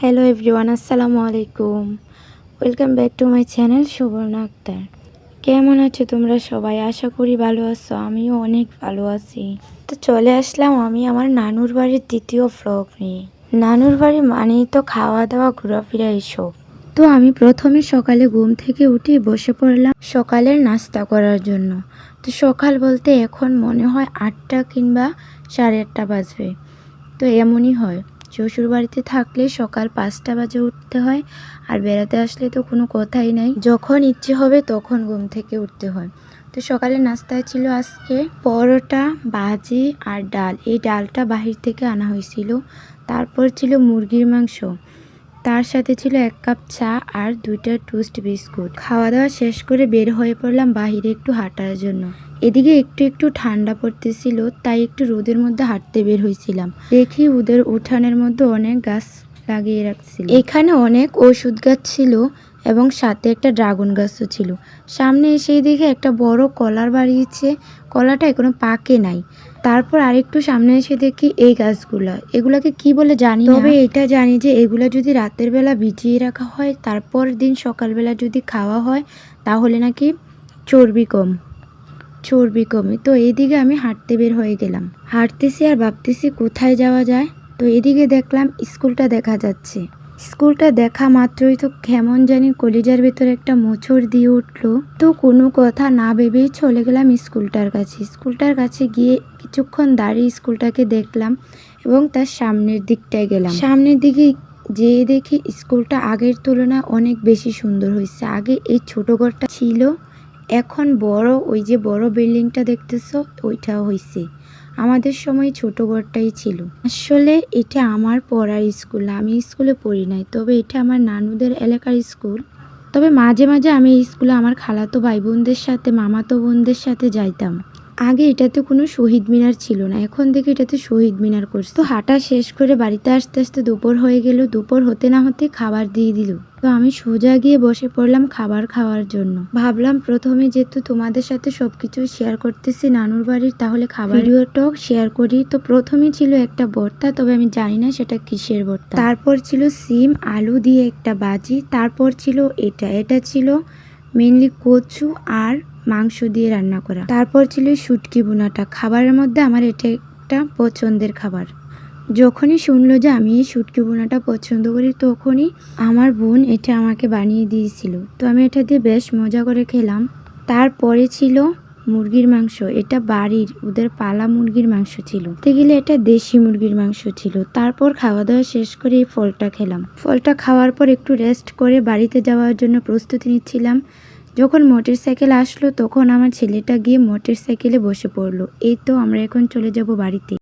Hello everyone আসসালামু আলাইকুম welcome back to my channel Subarna Akter কেমন আছো তোমরা সবাই? আশা করি ভালো আছো, আমিও অনেক ভালো আছি। তো চলে আসলাম আমি আমার নানুর বাড়ির দ্বিতীয় ফ্লগ নিয়ে। নানুর বাড়ি মানেই তো খাওয়া দাওয়া ঘোরাফেরা এইসব। তো আমি প্রথমে সকালে ঘুম থেকে উঠে বসে পড়লাম সকালের নাস্তা করার জন্য। তো সকাল বলতে এখন মনে হয় আটটা কিংবা সাড়ে আটটা বাজবে। তো এমনই হয়। শ্বশুর বাড়িতে থাকলে সকাল পাঁচটা বাজে উঠতে হয় আর বেড়াতে আসলে তো কোনো কথাই নাই। যখন ইচ্ছে হবে তখন ঘুম থেকে উঠতে হয়। তো সকালে নাস্তায় ছিল আজকে পরোটা, ভাজি আর ডাল। এই ডালটা বাহির থেকে আনা হয়েছিল। তারপর ছিল মুরগির মাংস। তার সাথে ছিল এক কাপ চা আর দুইটা টোস্ট বিস্কুট। খাওয়া দাওয়া শেষ করে বের হয়ে পড়লাম বাহিরে একটু হাঁটার জন্য। এদিকে একটু একটু ঠান্ডা পড়তেছিল, তাই একটু রোদের মধ্যে হাঁটতে বের হয়েছিলাম। দেখি ওদের উঠানের মধ্যে অনেক গাছ লাগিয়ে রাখছিল। এখানে অনেক ওষুধ গাছ ছিল এবং সাথে একটা ড্রাগন গাছও ছিল। সামনে এসেই দেখে একটা বড় কলার বাড়িয়েছে কলাটা এখনও পাকে নাই। তারপর আরেকটু সামনে এসে দেখি এই গাছগুলা। এগুলাকে কি বলে জানি। তবে এটা জানি যে এগুলা যদি রাতের বেলা ভিজিয়ে রাখা হয় তারপর দিন সকালবেলা যদি খাওয়া হয়, তাহলে নাকি চর্বি কম। চর্বি কমে। তো এইদিকে আমি হাঁটতে বের হয়ে গেলাম। হাঁটতেছি আর ভাবতেছি কোথায় যাওয়া যায়? তো এদিকে দেখলাম স্কুলটা দেখা যাচ্ছে। স্কুলটা দেখা মাত্রই তো কেমন জানি কলিজার ভেতরে একটা মোচড় দিয়ে উঠল। তো কোনো কথা না ভেবেই চলে গেলাম স্কুলটার কাছে। স্কুলটার কাছে গিয়ে কিছুক্ষণ দাঁড়িয়ে স্কুলটাকে দেখলাম এবং তার সামনের দিকটায় গেলাম। সামনের দিকে যেয়ে দেখি স্কুলটা আগের তুলনায় অনেক বেশি সুন্দর হয়েছে। আগে এই ছোট ঘরটা ছিল এখন বড়, ওই যে বড় বিল্ডিংটা দেখতেছ ওইটা হয়েছে আমাদের সময় ছোট ঘরটাই ছিল। আসলে এটা আমার পড়ার স্কুল, আমি স্কুলে পড়ি নাই, তবে এটা আমার নানুদের এলাকার স্কুল। তবে মাঝে মাঝে আমি স্কুলে আমার খালাতো ভাই বোনদের সাথে, মামাতো বোনদের সাথে যাইতাম। আগে এটাতে কোনো শহীদ মিনার ছিল না এখন থেকে এটাতে শহীদ মিনার করছে। তো হাঁটা শেষ করে বাড়িতে আসতে আসতে দুপুর হয়ে গেল দুপুর হতে না হতে খাবার দিয়ে দিল। তো আমি সোজা গিয়ে বসে পড়লাম খাবার খাওয়ার জন্য। ভাবলাম প্রথমে যেহেতু তোমাদের সাথে সবকিছু শেয়ার করতেছি নানুর বাড়ির তাহলে খাবার টক শেয়ার করি। তো প্রথমে ছিল একটা ভর্তা তবে আমি জানি না সেটা কিসের ভর্তা। তারপর ছিল সিম আলু দিয়ে একটা বাজি তারপর ছিল এটা এটা ছিল মেনলি কচু আর মাংস দিয়ে রান্না করা। তারপর ছিল শুটকি বোনাটা খাবারের মধ্যে আমার এটা একটা পছন্দের খাবার। যখনই শুনলো যে আমি এই শুটকি বোনাটা পছন্দ করি, তখনই আমার বোন এটা আমাকে বানিয়ে দিয়েছিল। তো আমি এটা দিয়ে বেশ মজা করে খেলাম। তারপরে ছিল মুরগির মাংস, এটা বাড়ির, ওদের পালা মুরগির মাংস ছিল। তে গেলে এটা দেশি মুরগির মাংস ছিল। তারপর খাওয়া দাওয়া শেষ করে এই ফলটা খেলাম। ফলটা খাওয়ার পর একটু রেস্ট করে বাড়িতে যাওয়ার জন্য প্রস্তুতি নিচ্ছিলাম। যখন মোটর সাইকেল আসলো, তখন আমার ছেলেটা গিয়ে মোটর সাইকেলে বসে পড়ল। এই তো আমরা এখন চলে যাব বাড়িতে।